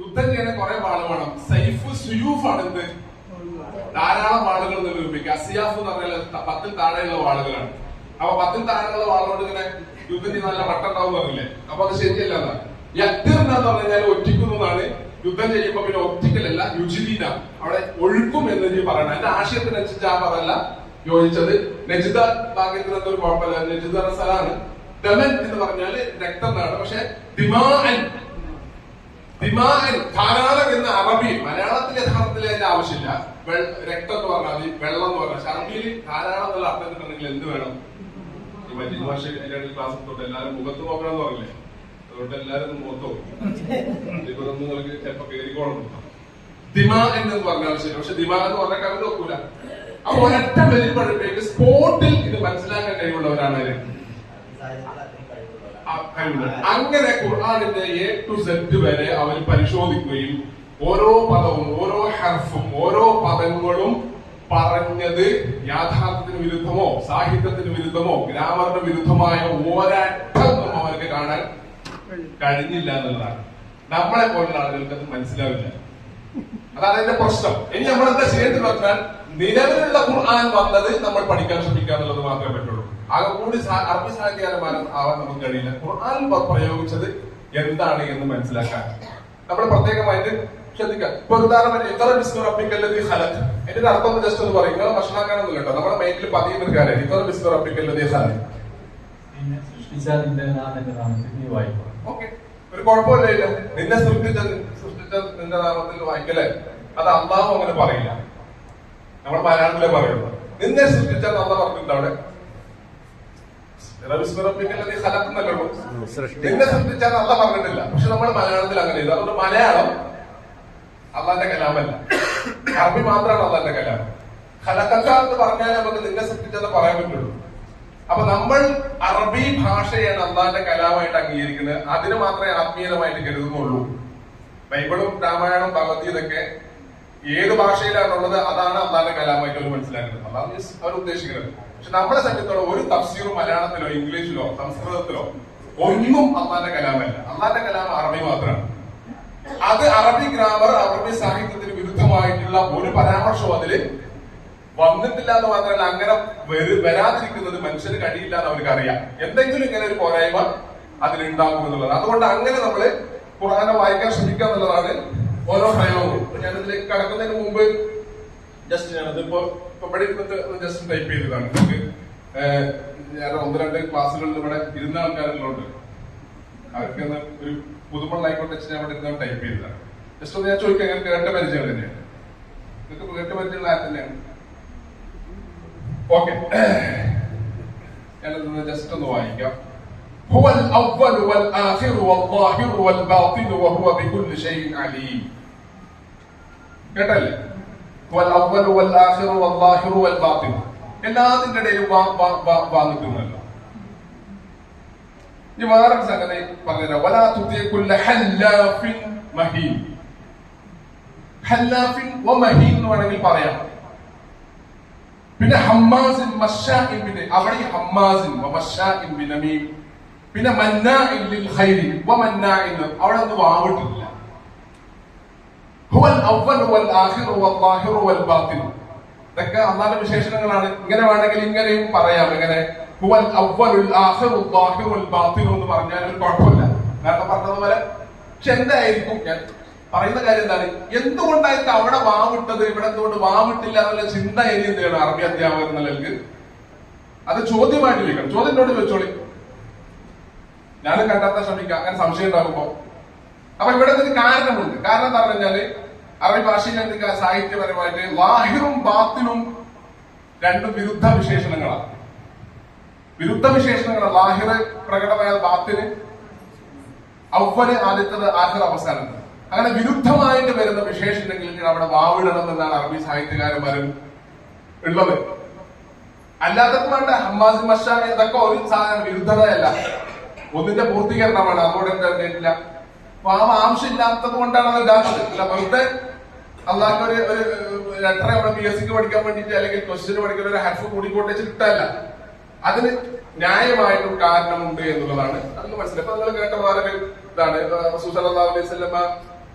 യുദ്ധം ചെയ്യാൻ കുറെ വാൾ വേണം. സൈഫ് സുയൂഫ് ആണ് എന്ത് ധാരാളം വാളുകൾ നിർമ്മിക്കുക അസിയാഫ് എന്ന് പറഞ്ഞാൽ പത്തിൽ താഴെയുള്ള വാളുകളാണ്. അപ്പൊ പത്തിൽ താഴെയുള്ള വാളുകൊണ്ട് ഇങ്ങനെ യുദ്ധം ചെയ്ത് നല്ല വട്ടം ഉണ്ടാവും പറഞ്ഞില്ലേ? അപ്പൊ അത് ശരിയല്ല യത്തിർന്ന് എന്ന് പറഞ്ഞാൽ ഒറ്റിക്കുന്നതാണ് യുദ്ധം ചെയ്യുമ്പോ പിന്നെ ഒറ്റിക്കലല്ല യുജിലീന അവിടെ ഒഴുക്കും എന്ന് പറയണം. എന്റെ ആശയത്തിനനുസരിച്ച് ആ പറയല്ല യോജിച്ചത്. നജിദ ഭാഗ്യത്തിന് എന്തൊരു കുഴപ്പമില്ല. നജിദ സ്ഥലമാണ്. ദമൻ എന്ന് പറഞ്ഞാൽ രക്തം എന്നാണ്. പക്ഷെ ദിമാൻ ദിമാൻ ധാരാളം എന്ന അറബി മലയാളത്തിൽ യഥാർത്ഥത്തിൽ അതിന്റെ ആവശ്യമില്ല. രക്തം എന്ന് പറഞ്ഞാൽ മതി വെള്ളം എന്ന് പറഞ്ഞാൽ അറബിയിൽ ധാരാളം എന്നുള്ള അർത്ഥം കിട്ടണമെങ്കിൽ എന്ത് വേണം? ഈ മറ്റു ഭാഷ ക്ലാസ് തൊട്ട് എല്ലാവരും മുഖത്ത് നോക്കണം എന്ന് പറഞ്ഞില്ലേ? അതുകൊണ്ട് എല്ലാവരും മുഖത്ത് നോക്കും. ഇതൊന്നും നിങ്ങൾക്ക് ചിലപ്പോ കയറിക്കോണം ദിമാ എന്ന് പറഞ്ഞാൽ ശരി പക്ഷെ ദിമാ എന്ന് പറഞ്ഞാൽ കവിത നോക്കൂല അപ്പൊ ഒരൊറ്റ വരുമ്പോഴത്തേക്ക് സ്പോട്ടിൽ ഇത് മനസ്സിലാക്കാൻ കഴിവുള്ളവരാണ്? അങ്ങനെ ഖുർആാനിന്റെ എ ടു സെറ്റ് വരെ അവർ പരിശോധിക്കുകയും ഓരോ പദവും ഓരോ ഹർഫും ഓരോ പദങ്ങളും പറഞ്ഞത് യാഥാർത്ഥ്യത്തിന് വിരുദ്ധമോ സാഹിത്യത്തിന് വിരുദ്ധമോ ഗ്രാമറിന് വിരുദ്ധമായ ഒരറ്റൊന്നും അവർക്ക് കാണാൻ കഴിഞ്ഞില്ല എന്നുള്ളതാണ്. നമ്മളെ പോലുള്ള ആളുകൾക്ക് അത് മനസ്സിലാവില്ല. അതാണ് എന്റെ പ്രശ്നം. ഇനി നമ്മൾ എന്താ ചെയ്യേണ്ടത് പറഞ്ഞാൽ നിലവിലുള്ള ഖുർആൻ വന്നത് നമ്മൾ പഠിക്കാൻ ശ്രമിക്കുക എന്നുള്ളത് മാത്രമേ പറ്റുള്ളൂ ആകെ കൂടി അറബി സാഹിത്യകാരന്മാരും ആവാൻ നമുക്ക് കഴിയില്ല. ഖുർആൻ പ- പ്രയോഗിച്ചത് എന്താണ് എന്ന് മനസ്സിലാക്കാൻ. നമ്മൾ പ്രത്യേകമായിട്ട് ശ്രദ്ധിക്കാം. ഇപ്പൊ ഒരു ഉദാഹരണം ഇത്ര ബിസ്മു റബ്ബിക്കല്ലതി ഖലഖ്. എന്റെ അർത്ഥം ജസ്റ്റ് ഒന്ന് പറയും. നിങ്ങൾ ഭക്ഷണക്കാരൊന്നും കേട്ടോ നമ്മുടെ മൈൻഡിൽ പതിയുന്ന ഒരു കാര്യം ഇത്ര ബിസ്മു റബ്ബിക്കല്ലതി ഖലഖ്. നിന്നെ സൃഷ്ടിച്ച ഓക്കെ. ഒരു കുഴപ്പമില്ല നിന്നെ സൃഷ്ടിച്ച സൃഷ്ടിച്ച നിന്റെ നാമത്തിൽ വായിക്കലേ അത് അള്ളാഹു അങ്ങനെ പറയില്ല. നമ്മൾ മലയാളത്തിലെ പറയുള്ളൂ. നിന്നെ സൃഷ്ടിച്ച അള്ള പറഞ്ഞിട്ടുണ്ട് അവിടെ. നിന്നെ സൃഷ്ടിച്ചാൽ അല്ല പറഞ്ഞിട്ടില്ല. പക്ഷെ നമ്മൾ മലയാളത്തിൽ അങ്ങനെ ചെയ്തു. അതുകൊണ്ട് മലയാളം അള്ളാന്റെ കലാമല്ല. അറബി മാത്രമാണ് അള്ളാന്റെ കലാം. ഹലക്കക്ക എന്ന് പറഞ്ഞാൽ നമുക്ക് നിന്നെ സൃഷ്ടിച്ചെന്ന് പറയാൻ പറ്റുള്ളൂ. അപ്പൊ നമ്മൾ അറബി ഭാഷയാണ് അള്ളാന്റെ കലാമായിട്ട് അംഗീകരിക്കുന്നത്. അതിന് മാത്രമേ ആത്മീയമായിട്ട് കരുതുന്നുള്ളൂ. ബൈബിളും രാമായണവും ഭഗവത്ഗീതൊക്കെ ഏത് ഭാഷയിലാണുള്ളത് അതാണ് അള്ളാന്റെ കലാമായിട്ട് അവർ മനസ്സിലാക്കുന്നത്. അതാണ് അവർ ഉദ്ദേശിക്കുന്നത്. പക്ഷെ നമ്മളെ സംബന്ധിച്ചോളം ഒരു തഫ്സീറും മലയാളത്തിലോ ഇംഗ്ലീഷിലോ സംസ്കൃതത്തിലോ ഒന്നും അള്ളാന്റെ കലാമല്ല. അള്ളാന്റെ കലാം അറബി മാത്രമാണ്. അത് അറബി ഗ്രാമർ അറബി സാഹിത്യത്തിന് വിരുദ്ധമായിട്ടുള്ള ഒരു പരാമർശവും അതിൽ വന്നിട്ടില്ല എന്ന് മാത്രമല്ല അങ്ങനെ വരു- വരാതിരിക്കുന്നത് മനുഷ്യന് കഴിയില്ല എന്ന് അവർക്ക് അറിയാം. എന്തെങ്കിലും ഇങ്ങനെ ഒരു പോരായ്മ അതിലുണ്ടാകും എന്നുള്ളത്. അതുകൊണ്ട് അങ്ങനെ നമ്മൾ ഖുർആനെ വായിക്കാൻ ശ്രമിക്കുക എന്നുള്ളതാണ് ഓരോ പ്രയോഗവും. ഞാനിതിലേക്ക് കടക്കുന്നതിന് മുമ്പ് ജസ്റ്റ് ഞാനത് ഇപ്പൊ ഇപ്പൊ ഇവിടെ ഇരുന്നിട്ട് ജസ്റ്റ് ടൈപ്പ് ചെയ്തതാണ് നമുക്ക് ഏഹ്, ഞാൻ ഒന്ന് രണ്ട് ക്ലാസ്സുകളിൽ ഇവിടെ ഇരുന്ന ആൾക്കാരുകളുണ്ട് അവർക്ക് ഒന്ന് ഒരു പുതുമള്ളായിക്കോട്ടെ വെച്ച് ഞാൻ ഇവിടെ ഇരുന്ന് ടൈപ്പ് ചെയ്തതാണ് ജസ്റ്റ് ഒന്ന് ഞാൻ ചോദിക്കാം ഞാൻ കേട്ട പരിചയം തന്നെയാണ് നിങ്ങൾക്ക് കേട്ട പരിചയമുള്ള ആര് തന്നെയാണ് ഓക്കെ ഞാനത് ജസ്റ്റ് ഒന്ന് വായിക്കാം هو الأول والآخر والظاهر والباطن وهو بكل شيء عليم കേട്ടല്ലേ هو الأول والآخر والظاهر والباطن എല്ലാത്തിന്റെ ഇടയിലും വാ വാ വാ വാ നിൽക്കുന്നല്ലോ ഇനി വേറൊരു സംഗതി പറഞ്ഞുതരാം വലാ തുതിയകുല്ല ഹല്ലാഫിൻ മഹീൻ ഹല്ലാഫിൻ വ മഹീൻ എന്ന് വേണമെങ്കിൽ പറയാം പിന്നെ ഹമ്മാസിൻ മഷാഇൻ പിന്നെ അവിടെ ഈ ഹമ്മാസിൻ വ മഷാഇൻ ബിനമീം പിന്നെ മന്നാഇൻ ലിൽ ഖൈരി വ മന്നാഇൻ അവിടെ ഒന്നും വാവിട്ടില്ല ഇതൊക്കെ അള്ളാഹുവിന്റെ വിശേഷണങ്ങളാണ്. ഇങ്ങനെ വേണമെങ്കിൽ ഇങ്ങനെയും പറയാം. ഇങ്ങനെ ഹുവൽ അവ്വലുൽ ആഹിറുൽ ളാഹിറുൽ ബാത്തിൻ എന്ന് പറഞ്ഞാൽ ഒരു കുഴപ്പമില്ല. നേരത്തെ പറഞ്ഞതുപോലെ പക്ഷെ എന്തായിരിക്കും? ഞാൻ പറയുന്ന കാര്യം എന്താണ്? എന്തുകൊണ്ടായിരിക്കും അവിടെ വാവിട്ടത് ഇവിടെ എന്തുകൊണ്ട് വാവിട്ടില്ല എന്നുള്ള ചിന്ത ഇനി എന്ത് അറബി അധ്യാപകർ എന്ന നിലയ്ക്ക്. അത് ചോദ്യമായിട്ടിരിക്കണം ചോദ്യം എന്നോട് ചോദിച്ചോളി. ഞാനും കണ്ടെത്താൻ ശ്രമിക്കാം. അങ്ങനെ സംശയം ഉണ്ടാകുമ്പോ. അപ്പൊ ഇവിടെ ഇതിന് കാരണമുണ്ട്. കാരണം എന്താ പറഞ്ഞാൽ അറബി ഭാഷയിൽ എന്തൊക്കെ സാഹിത്യപരമായിട്ട്? ലാഹിറും ബാത്തിനും രണ്ട് വിരുദ്ധ വിശേഷണങ്ങളാണ്. വിരുദ്ധ വിശേഷണങ്ങളാണ്. വാഹിർ പ്രകടമായ ബാത്തിന് ഔവൽ ആദ്യത്തത് ആഹിർ അവസാനം. അങ്ങനെ വിരുദ്ധമായിട്ട് വരുന്ന വിശേഷണങ്ങളിൽ അവിടെ വാവിടണം എന്നാണ് അറബി സാഹിത്യകാരന്മാരും ഉള്ളത്. അല്ലാത്തത് വേണ്ട ഹമ്മാസ് മഷാൻ ഇതൊക്കെ ഒരു സാധനം വിരുദ്ധതയല്ല. ഒന്നിന്റെ പൂർത്തീകരണമാണ്. അതോടെ തന്നിട്ടില്ല അപ്പൊ ആ ആവശ്യമില്ലാത്തത് കൊണ്ടാണ് അത് ഇതാക്കുന്നത്. അല്ല വെറുതെ അള്ളാഹ് ഒരു ലെറ്റർ അവിടെ പി എസ് സിക്ക് പഠിക്കാൻ വേണ്ടിയിട്ട് അല്ലെങ്കിൽ ക്വസ്റ്റ്യൻ പഠിക്കാൻ ഒരു ഹർഫ് കൂടിക്കോട്ടെ കിട്ടല്ല അതിന് ന്യായമായിട്ടും കാരണമുണ്ട് എന്നുള്ളതാണ്. അന്ന് മനസ്സിലായി. അപ്പൊ നിങ്ങൾ കേട്ട വേറെ ഒരു ഇതാണ്. റസൂൽ അലൈഹി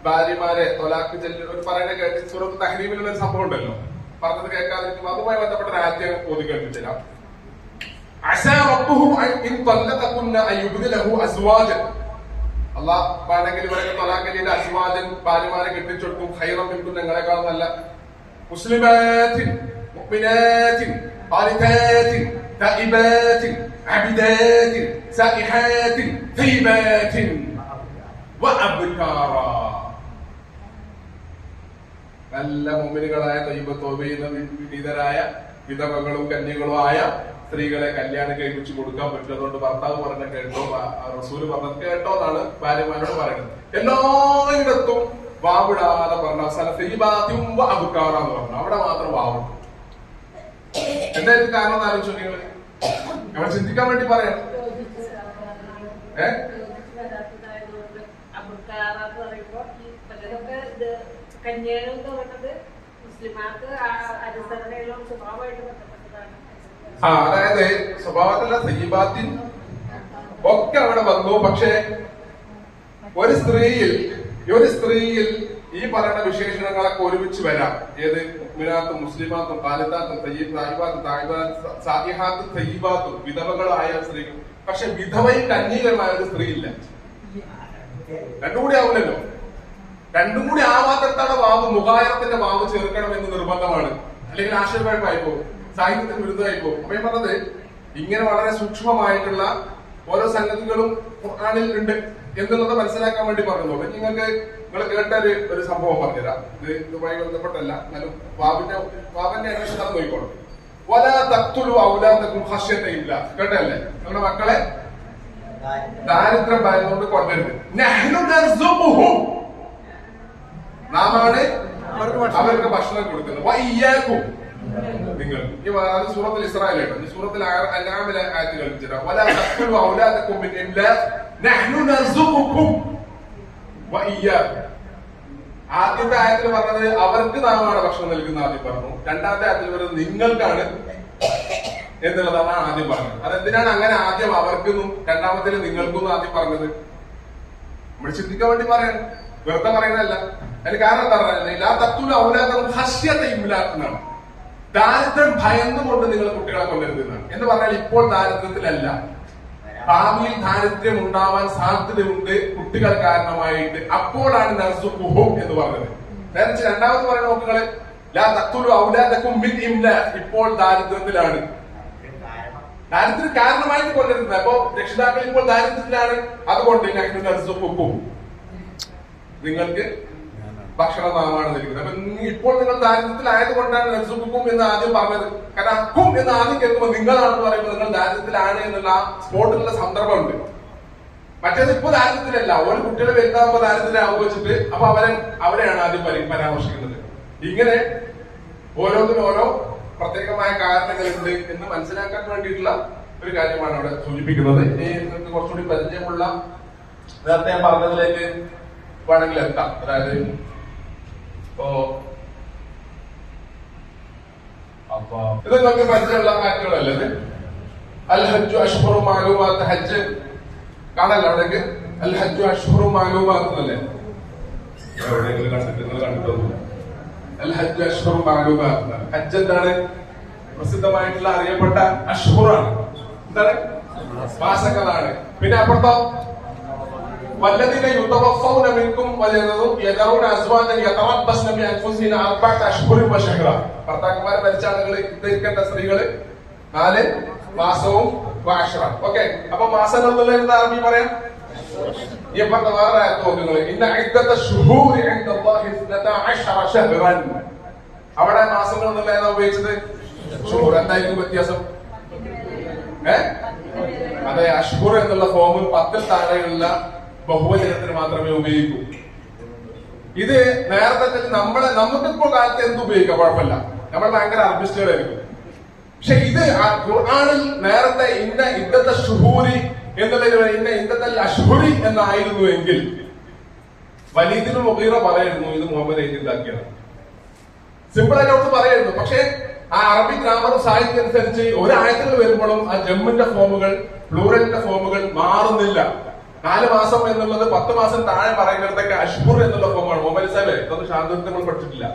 ഭാര്യമാരെ തൊലാക്ക് ചെല്ലി ഒരു പറയുന്ന കേട്ട് സുറത്ത് തഹരീമിലുള്ള ഒരു സംഭവം ഉണ്ടല്ലോ. പറഞ്ഞത് കേൾക്കാതിരിക്കും അതുമായി ബന്ധപ്പെട്ട ആദ്യം ഓതി കേൾപ്പിച്ചില്ല അള്ളാഹ് വേണമെങ്കിൽ ഇവരൊക്കെ തൊലാക്കലിന്റെ അസ്വാജൻ ഭാര്യമാരെ ഹൈറം മിൻകും ഞങ്ങളെക്കാൾ നല്ല. തയ്യിബാത്തിൻ വഅബ്കാറാ. നല്ല മുമ്പിനുകളായ തയ്യബത്തോബയുന്ന വിനീതരായ വിധവകളും കന്യകളും ആയ സ്ത്രീകളെ കല്യാണം കഴിപ്പിച്ചു കൊടുക്കാൻ പറ്റും അതുകൊണ്ട് ഭർത്താവ് പറഞ്ഞ കേട്ടോ റസൂൽ പറഞ്ഞത് കേട്ടോ എന്നാണ് ഭാര്യമാരോട് പറയുന്നത്. എല്ലായിടത്തും വാവിടാതെ പറഞ്ഞ സ്ഥലത്ത് ഈ ബാധ്യം അബുക്കാറാന്ന് പറഞ്ഞു. അവിടെ മാത്രം വാവുണ്ട് എന്തായിരുന്നു കാരണം ആലോചിച്ചു നിങ്ങൾ നമ്മൾ ചിന്തിക്കാൻ വേണ്ടി പറയാം. ഏ? അബുക്കാറാന്ന് പറയുമ്പോ ഈ പലരൊക്കെ ഇത് എന്ന് പറഞ്ഞത് സ്വഭാവമായിട്ട് ആ അതായത് സ്വഭാവത്തിലുള്ള സജീബാത്തിൻ ഒക്കെ അവിടെ വന്നു. പക്ഷേ ഒരു സ്ത്രീയിൽ ഒരു സ്ത്രീയിൽ ഈ പറയുന്ന വിശേഷണങ്ങളൊക്കെ ഒരുമിച്ച് വരാം. ഏത് മുക്മിനാത്തും മുസ്ലിമാത്തും കാലിത്താത്തും തയ്യീബ് സാഹിബാത്തും താഹിബാത്തും സാഹിഹാത്തും തയ്യീബാത്തും വിധവകളായ സ്ത്രീകൾ പക്ഷെ വിധവയും കന്യകമായ ഒരു സ്ത്രീ ഇല്ല രണ്ടും കൂടി ആവില്ലല്ലോ? രണ്ടും കൂടി ആവാത്തടത്താണ് വാവ്. മുഖായത്തിന്റെ വാവ് ചേർക്കണം എന്ന് നിർബന്ധമാണ്. അല്ലെങ്കിൽ ആശയപരമായി പോകും സാഹിത്യത്തിന് വിരുദ്ധമായി പോകും അപ്പൊ ഞാൻ പറഞ്ഞത് ഇങ്ങനെ വളരെ സൂക്ഷ്മമായിട്ടുള്ള ഓരോ സംഗതികളും ഖുർആാനിൽ ഉണ്ട് എന്നുള്ളത് മനസ്സിലാക്കാൻ വേണ്ടി പറഞ്ഞോളൂ നിങ്ങൾക്ക് നിങ്ങൾ കേട്ട ഒരു സംഭവം പറഞ്ഞുതരാം. ഇത് ഇതുമായി ബന്ധപ്പെട്ടല്ല. എന്നാലും ബാബിന്റെ ബാബിന്റെ അന്വേഷണം നടന്നു പോയിക്കോളും. വല തത്തുലു ഹസ്യതയില്ല കേട്ടല്ലേ നമ്മുടെ മക്കളെ ദാരിദ്ര്യം ഭയന്നുകൊണ്ട് നർസുഖുഹും നാമാണ് അവർക്ക് ഭക്ഷണം കൊടുക്കുന്നത്. നിങ്ങൾ. അത് സൂറത്തിൽ ഇസ്രായേലാണ് സൂറത്തിൽ അനാമിലെ ആയത്ത് കളിച്ചിട്ട്. ഇംലാഖ് നഹ്നു ആദ്യത്തെ ആയത്തിൽ പറഞ്ഞത് അവർക്ക് നാമാണ് ഭക്ഷണം നൽകുന്ന ആദ്യം പറഞ്ഞു. രണ്ടാമത്തെ ആയത്തിൽ പറഞ്ഞത് നിങ്ങൾക്കാണ് എന്നുള്ളതാണ് ആദ്യം പറഞ്ഞത്. അതെന്തിനാണ് അങ്ങനെ ആദ്യം അവർക്കെന്നും രണ്ടാമത്തിൽ നിങ്ങൾക്കും ആദ്യം പറഞ്ഞത്? നമ്മൾ ചിന്തിക്കാൻ വേണ്ടി പറയാൻ വെറുതെ പറയുന്നതല്ല. അതിന് കാരണം എന്താ എല്ലാ തത്വ ഔലാദം ഹസ്യത ഇല്ലാത്തതാണ് ദാരിദ്ര്യം ഭയന്നുകൊണ്ട് നിങ്ങൾ കുട്ടികളെ കൊല്ലരുത് എന്നാണ് എന്ന് പറഞ്ഞാൽ ഇപ്പോൾ ദാരിദ്ര്യത്തിലല്ല. ഭാവിയിൽ ദാരിദ്ര്യം ഉണ്ടാവാൻ സാധ്യതയുണ്ട് കുട്ടികൾ കാരണമായിട്ട്. അപ്പോഴാണ് നർസുഖുഹും എന്ന് പറഞ്ഞത്. നേരത്തെ രണ്ടാമത് പറയുന്ന നോക്കുകൾ ലാ മിൻ ഇപ്പോൾ ദാരിദ്ര്യത്തിലാണ്. ദാരിദ്ര്യം കാരണമായിട്ട് കൊല്ലരുത്. അപ്പോ രക്ഷിതാക്കൾ ഇപ്പോൾ ദാരിദ്ര്യത്തിലാണ്. അതുകൊണ്ട് നഹ്നു കുഹും. നിങ്ങൾക്ക് ഭക്ഷണനാമാണ് നൽകുന്നത് അപ്പൊ ഇപ്പോൾ നിങ്ങൾ ദാരിദ്ര്യത്തിലായത് കൊണ്ടാണ് നർസുഖുക്കും എന്ന് ആദ്യം പറഞ്ഞത്. കാരണം അക്കും എന്ന് ആദ്യം കേൾക്കുമ്പോൾ നിങ്ങളാണെന്ന് പറയുമ്പോൾ നിങ്ങൾ ദാരിദ്ര്യത്തിലാണ് എന്നുള്ള ആ സ്പോട്ടിലുള്ള സന്ദർഭമുണ്ട്. മറ്റേത് ഇപ്പൊ ദാരിദ്ര്യത്തിലല്ല. ഒരു കുട്ടികളെ വലുതാകുമ്പോൾ ദാരിദ്ര്യം വെച്ചിട്ട് അപ്പൊ അവരെ അവരെയാണ് ആദ്യം പരി- പരാമർശിക്കുന്നത്. ഇങ്ങനെ ഓരോന്നിനും ഓരോ പ്രത്യേകമായ കാരണങ്ങളുണ്ട് എന്ന് മനസ്സിലാക്കാൻ വേണ്ടിയിട്ടുള്ള ഒരു കാര്യമാണ് അവിടെ സൂചിപ്പിക്കുന്നത്. ഇനി നിങ്ങൾക്ക് കുറച്ചുകൂടി പരിചയമുള്ള നേരത്തെ ഞാൻ പറഞ്ഞതിലേക്ക് വേണമെങ്കിൽ എത്താം. അതായത് ഇപ്പോ അപ്പൊ ഇത് നിങ്ങൾക്ക് പരിചയമുള്ള കാര്യങ്ങളല്ലേ അൽ ഹജ്ജു അഷ്ഹറു മാലൂമാത്ത് ഹജ്ജ്. കാണല്ലോ അവിടേക്ക്? അൽ ഹജ്ജു അഷ്ഹറു മാലൂമാത്ത് എന്നല്ലേ? എവിടെയെങ്കിലും കണ്ടിട്ട് നിങ്ങൾ കണ്ടിട്ടൊന്നും അൽ ഹജ്ജു അഷ്ഹറു മാലൂമാത്ത് ഹജ്ജ് എന്താണ്? പ്രസിദ്ധമായിട്ടുള്ള അറിയപ്പെട്ട അഷ്ഹുറാണ് എന്താണ്? മാസങ്ങളാണ്. പിന്നെ അപ്പുറത്തോ? والذين يتوفون منكم ويذرون ازواجا يتربصن بانفسهن اربعه اشهر وشهرا ഭർത്താക്കന്മാരെ മരിച്ച ആളുകൾ ഇരിക്കേണ്ട സ്ത്രീകള് നാല് മാസവും വാഷറ ഓക്കെ അപ്പൊ മാസങ്ങൾ എന്നുള്ള എന്താ അറബി പറയാം ഈ പറഞ്ഞ വേറെ ആയത്ത് നോക്കുന്നത് ഇന്ന ഇദ്ദത്ത ശുഹൂരി ഇൻദല്ലാഹി ഇസ്നത അശറ ശഹ്റൻ അവിടെ മാസങ്ങൾ എന്നുള്ള ഏതാ ഉപയോഗിച്ചത് ഷുഹൂർ എന്തായിരിക്കും വ്യത്യാസം ഏ അതെ അഷ്ഹുർ എന്നുള്ള ഫോം പത്തിൽ താഴെയുള്ള ബഹുവചനത്തിന് മാത്രമേ ഉപയോഗിക്കൂ. ഇത് നേരത്തെ നമ്മളെ നമുക്കിപ്പോ കാലത്ത് എന്ത് ഉപയോഗിക്കാം? കുഴപ്പമില്ല. നമ്മൾ ഭയങ്കര അർബിസ്റ്റുകളായിരിക്കും പക്ഷെ ഇത് ഖുർആാനിൽ നേരത്തെ ഇന്ന ഇന്നത്തെ ഷുഹൂരി എന്നുള്ളതിന് ഇന്ന ഇന്നത്തെ അഷുഹുരി എന്നായിരുന്നു എങ്കിൽ വലീദിന് മുഖീറ പറയായിരുന്നു ഇത് മുഹമ്മദ് എഴുതിണ്ടാക്കിയത് സിമ്പിൾ ആയിട്ട് പറയുന്നു പറയായിരുന്നു. പക്ഷേ ആ അറബി ഗ്രാമർ സാഹിത്യം അനുസരിച്ച് ഒരാഴ്ചകൾ വരുമ്പോഴും ആ ജമ്മിന്റെ ഫോമുകൾ പ്ലൂറലിന്റെ ഫോമുകൾ മാറുന്നില്ല. നാല് മാസം എന്നുള്ളത് പത്ത് മാസം താഴെ പറയുന്നിടത്തൊക്കെ അഷ്പൂർ എന്നുള്ള ഫോമാണ്. മൊബൈൽ സാബ് ഇതൊന്നും ശാന്തത്തിൽ നമ്മൾ പഠിച്ചിട്ടില്ല.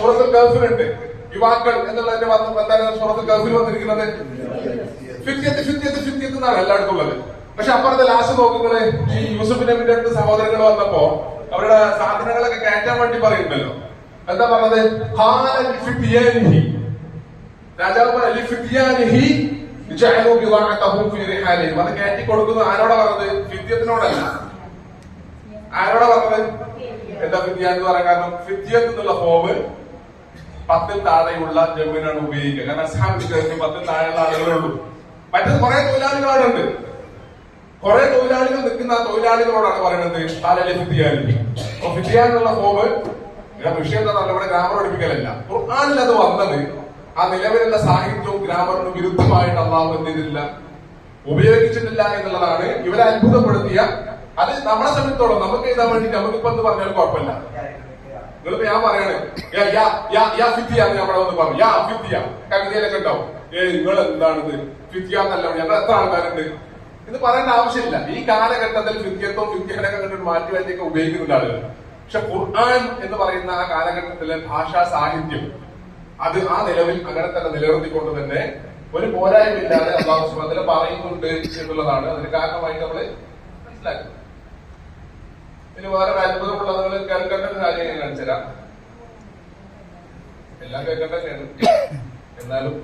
സൂറത്തുൽ ഗൾഫിലുണ്ട് യുവാക്കൾ എന്നുള്ളതിന്റെ എന്താണ് സൂറത്തുൽ ഗൾഫിൽ വന്നിരിക്കുന്നത്? ഫിത്യത്ത് ഫിത്യത്ത് ഫിത്യത്ത് എന്നാണ് എല്ലായിടത്തും ഉള്ളത്. പക്ഷെ അപ്പുറത്തെ ലാസ്റ്റ് നോക്കുന്നത് ഈ യൂസുഫ് അടുത്ത് സഹോദരങ്ങൾ വന്നപ്പോ അവരുടെ സാധനങ്ങളൊക്കെ കയറ്റാൻ വേണ്ടി പറയുന്നുണ്ടല്ലോ. എന്താ പറഞ്ഞത്. രാജാവ് അത് കയറ്റി കൊടുക്കുന്നത് ആരോടാ പറഞ്ഞത്? ഫിദ്യത്തിനോടല്ല ആരോടാ പറഞ്ഞത്? എന്താ ഫിദ്യ എന്ന് പറയാൻ കാരണം? ഫിദ്യത്ത് എന്നുള്ള ഫോമ് പത്തിൽ താഴെയുള്ള ജമ്മിനാണ് ഉപയോഗിക്കുക. കാരണം കഹഫിൽ പത്തിൽ താഴെയുള്ള ആളുകളേ ഉള്ളൂ. മറ്റത് കുറെ തൊഴിലാളികളാണ് ഉണ്ട്. കുറെ തൊഴിലാളികൾ നിൽക്കുന്ന തൊഴിലാളികളോടാണ് പറയുന്നത് താലലെ ഫിദ്യാനി അപ്പൊ എന്നുള്ള ഫോം ഇവിടെ വിഷയം എന്താ ഇവിടെ ഗ്രാമർ പഠിപ്പിക്കലല്ല. ഖുർആാനിൽ അത് വന്നത് ആ നിലവിലുള്ള സാഹിത്യവും ഗ്രാമറിന് വിരുദ്ധമായിട്ട് അള്ളാഹു എന്ത് ചെയ്തിട്ടില്ല ഉപയോഗിച്ചിട്ടില്ല എന്നുള്ളതാണ് ഇവരെ അത്ഭുതപ്പെടുത്തിയ. അത് നമ്മളെ സംബന്ധിച്ചോളം നമുക്ക് എഴുതാൻ നമുക്ക് നമുക്കിപ്പോ എന്ന് പറഞ്ഞാലും കുഴപ്പമില്ല. നിങ്ങളിപ്പോ ഞാൻ പറയാണ് നമ്മളെ വന്ന് പറഞ്ഞു. യാ ഫിത്തിയ കവിതയിലൊക്കെ ഉണ്ടാവും. ഏ നിങ്ങൾ എന്താണിത്? ഫിത്തിയ എന്നല്ല ഞങ്ങൾ എത്ര ആൾക്കാരുണ്ട്? ഇത് പറയേണ്ട ആവശ്യമില്ല. ഈ കാലഘട്ടത്തിൽ ഫിത്യത്വം ഫിത്തിയനൊക്കെ കണ്ടിട്ട് മാറ്റി മാറ്റിയൊക്കെ ഉപയോഗിക്കുന്നുണ്ട് ആളുകൾ പക്ഷെ ഖുർആൻ എന്ന് പറയുന്ന ആ കാലഘട്ടത്തിലെ ഭാഷാ സാഹിത്യം അത് ആ നിലവിൽ അങ്ങനെ തന്നെ നിലനിർത്തിക്കൊണ്ട് തന്നെ ഒരു പോരായ്മയില്ലാതെ അള്ളാഹു സുബ്ഹാനഹു പറയുന്നുണ്ട് എന്നുള്ളതാണ്. അതിന് കാരണമായിട്ട് നമ്മൾ മനസ്സിലാക്കുന്നത് പിന്നെ വേറെ അത്ഭുതമുള്ള നിങ്ങൾ കേൾക്കേണ്ട ഒരു കാര്യം ഞാൻ കാണിച്ചുതരാം എല്ലാം കേൾക്കേണ്ട എന്നാലും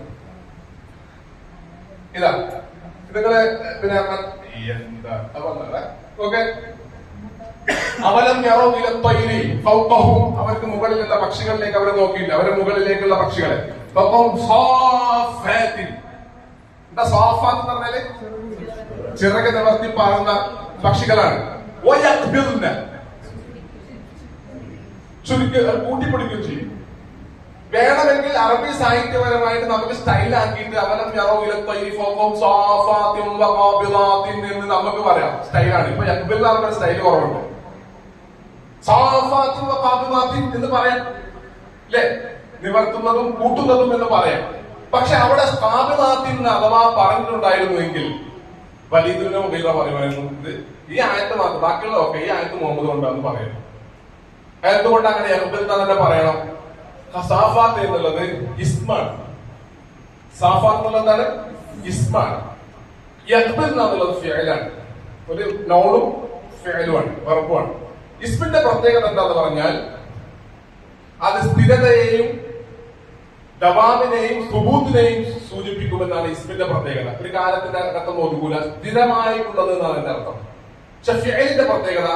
ഇതാ നിങ്ങൾ പിന്നെ എന്താ? ഓക്കെ. അവലം ഞറോ ത്വയ്രി ഫൗഖഹും അവർക്ക് മുകളിലുള്ള പക്ഷികളിലേക്ക് അവരെ നോക്കിയില്ല. അവരുടെ മുകളിലേക്കുള്ള പക്ഷികളെ. എന്താ സാഫാത്ത് എന്ന് ചിറക് നിവർത്തി പാറുന്ന പക്ഷികളാണ്. ചുരുക്കി കൂട്ടിപ്പിടിക്കുകയും ചെയ്യും. വേണമെങ്കിൽ അറബി സാഹിത്യപരമായിട്ട് നമുക്ക് സ്റ്റൈലാക്കിയിട്ട് വഖാബിദാത്തിൻ എന്ന് നമുക്ക് പറയാം. സ്റ്റൈലാണ്. ഇപ്പൊ അക്ബിൽ എന്ന് സ്റ്റൈൽ കുറവുണ്ട്. എന്ന് പറയാം. അല്ലേ നിവർത്തുന്നതും കൂട്ടുന്നതും എന്ന് പറയാം. പക്ഷെ അവിടെ സ്ഥാപിതാത്തിൻ അഥവാ പറഞ്ഞിട്ടുണ്ടായിരുന്നുവെങ്കിൽ വലീദിനും ഉപയോഗ പറയുമായിരുന്നു? ഇത് ഈ ആയത്ത് മാത്രം ബാക്കിയുള്ളതൊക്കെ ഈ ആയത്ത് മുഹമ്മദ് കൊണ്ടാന്ന് പറയുന്നു. എന്തുകൊണ്ട് അങ്ങനെ? എന്താ തന്നെ പറയണം? ഹസാഫാത്ത് എന്നുള്ളത് ഇസ്മാണ്. സാഫാത്ത് എന്നുള്ളത് ഇസ്മാണ്. എന്നുള്ളത് ഫിയലാണ് ഒരു നൗണും ഫിയലുമാണ് വെറുപ്പുമാണ് ഇസ്മിന്റെ പ്രത്യേകത എന്താന്ന് പറഞ്ഞാൽ അത് സ്ഥിരതയെയും ദവാമിനെയും സുബൂത്തിനെയും സൂചിപ്പിക്കുമെന്നാണ് ഇസ്മിന്റെ പ്രത്യേകത. ഒരു കാലത്തിന്റെ അർത്ഥം ഒതുക്കൂല സ്ഥിരമായിട്ടുള്ളത് എന്നാണ് എന്റെ അർത്ഥം. പക്ഷെ പ്രത്യേകത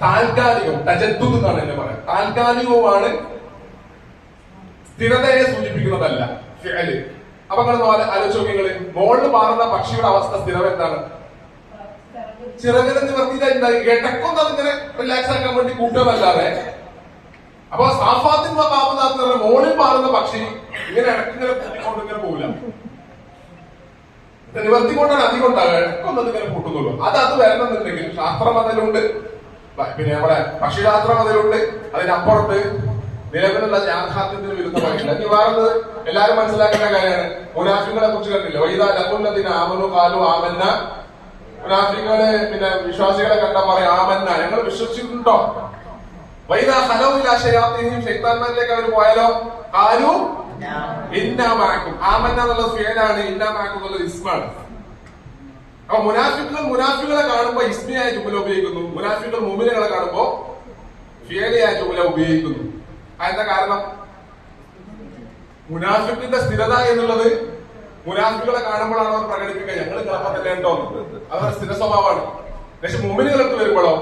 താൽക്കാലികം തജദ്ദുദ് എന്നാണ് എന്നെ പറയാം താൽക്കാലികവുമാണ് സ്ഥിരതയെ സൂചിപ്പിക്കുന്നതല്ല ഫിയൽ അപ്പൊ നിങ്ങൾ ആലോചിച്ച് മോളിൽ മാറുന്ന പക്ഷിയുടെ അവസ്ഥ സ്ഥിരം എന്താണ് ചിറകിനെ നിവർത്തിയിട്ടായി ഇടക്കൊന്ന് അതിങ്ങനെ റിലാക്സ് ആക്കാൻ വേണ്ടി കൂട്ടമല്ലാതെ അപ്പൊ ബാബുനാഥ് പറഞ്ഞ മോളിൽ പാടുന്ന പക്ഷി ഇങ്ങനെ ഇടക്കിങ്ങനെ കൂട്ടിക്കൊണ്ട് ഇങ്ങനെ പോകില്ല നിവർത്തി നിവർത്തിക്കൊണ്ടാണ് അധികം ഉണ്ടാകുക ഇടക്കൊന്നും അതിങ്ങനെ കൂട്ടുന്നുള്ളൂ അത് അത് വരണമെന്നുണ്ടെങ്കിൽ ശാസ്ത്രം അതിലുണ്ട്. പിന്നെ നമ്മുടെ പക്ഷിശാസ്ത്രം അതിലുണ്ട്. അതിനപ്പുറത്ത് നിലവിലുള്ള യാഥാർത്ഥ്യത്തിന് വിരുദ്ധമായിട്ടില്ല ഇനി വേറത് എല്ലാവരും മനസ്സിലാക്കേണ്ട കാര്യമാണ്. മുനാഫിങ്ങളെ കുറിച്ച് കണ്ടില്ല? വൈദാ ലക്കുല്ലതിന് ആമനു കാലു ആമന്ന മുനാഫികളെ പിന്നെ വിശ്വാസികളെ കണ്ടാൽ മാറി ആമന്ന ഞങ്ങൾ വിശ്വസിച്ചിട്ടുണ്ടോ? വൈദാ ഹലവില്ല ശരാത്തിനെയും ശൈത്താന്മാരിലേക്ക് അവർ പോയാലോ? ആരു? ഇന്നാമാക്കും ആമന്ന എന്നുള്ള ഫേനാണ് ഇന്നാമാക്കും എന്നുള്ള ഇസ്മാണ്. അപ്പൊ മുനാഫിക്കുകൾ മുനാഫികളെ കാണുമ്പോ ഇസ്മിയായ ജുമല ഉപയോഗിക്കുന്നു. മുനാഫിക്കുകൾ മുമിനുകളെ കാണുമ്പോ ഫിയലിയായ ജുമല ഉപയോഗിക്കുന്നു. അതെന്താ കാരണം? മുനാഫിക്കിന്റെ സ്ഥിരത എന്നുള്ളത് മുനാഫികളെ കാണുമ്പോഴാണ് അവർ പ്രകടിപ്പിക്കുക? ഞങ്ങൾ കിളപ്പത്തല്ലേ ഉണ്ടോ അതൊരു സ്ഥിര സ്വഭാവമാണ്. പക്ഷെ മുമിനുകളെടുത്ത് വരുമ്പോഴോ?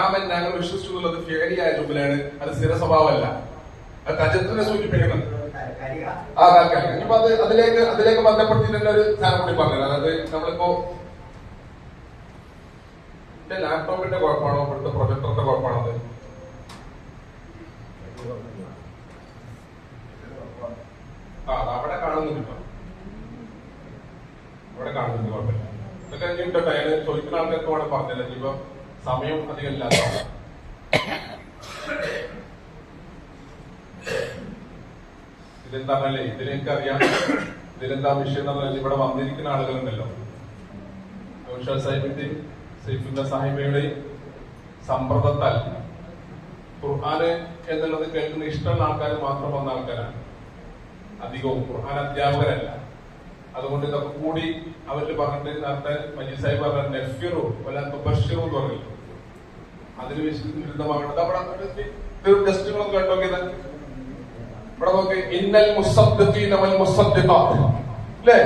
ആമൻ ഞങ്ങൾ വിശ്വസിച്ചു എന്നുള്ളത് ഫിയലിയായ ജുമലയാണ് അത് സ്ഥിര സ്വഭാവമല്ല. അത് തജത്തിനെ സൂചിപ്പിക്കുന്നത്. ആ താൽക്കാലിക. ഇനിയിപ്പോ അത് അതിലേക്ക് അതിലേക്ക് ബന്ധപ്പെടുത്തിയിട്ട് തന്നെ ഒരു സാധനം കൂടി പറഞ്ഞു അതായത് നമ്മളിപ്പോ എന്റെ ലാപ്ടോപ്പിന്റെ കുഴപ്പമാണോ? ഇവിടുത്തെ പ്രൊജക്ടറിന്റെ കുഴപ്പമാണോ അത്? ആ അവിടെ കാണുന്നുണ്ട് ഇപ്പൊ അവിടെ കാണുന്നുണ്ട് കുഴപ്പമില്ല. ഇതൊക്കെ ഉണ്ടോ? അയാൾ ചോദിക്കുന്ന ആൾക്കാർക്ക് അവിടെ പറഞ്ഞില്ല ഇനിയിപ്പോ സമയം അധികം ഇല്ലാത്ത ഇതെന്താ പറഞ്ഞാലേ ഇത് ഇതിലെന്താ വിഷയം എന്ന് പറഞ്ഞാൽ ഇവിടെ വന്നിരിക്കുന്ന ആളുകളുണ്ടല്ലോ. നൗഷാദ് സാഹിബിന്റെയും സൈഫുല്ല സാഹിബയുടെയും സമ്പ്രദത്താൽ ഖുർഹാന് എന്നുള്ളത് കേൾക്കുന്ന ഇഷ്ടമുള്ള ആൾക്കാർ മാത്രം വന്ന ആൾക്കാരാണ്. അധികവും ഖുർആൻ അധ്യാപകരല്ല. അതുകൊണ്ട് ഇതൊക്കെ കൂടി അവർ പറഞ്ഞിട്ട് നേരത്തെ മജീദ് സാഹിബ് പറഞ്ഞ നെഫിറു വല്ല തുബഷിറു തുടങ്ങി അതിന് വിരുദ്ധമാകേണ്ടത് അവിടെ ടെസ്റ്റുകളും കണ്ടോക്കിയത് ഇവിടെ നോക്കി ഇന്നൽ മുസദ്ദിഖീന വൽ മുസദ്ദിഖാത്ത്. അല്ലേ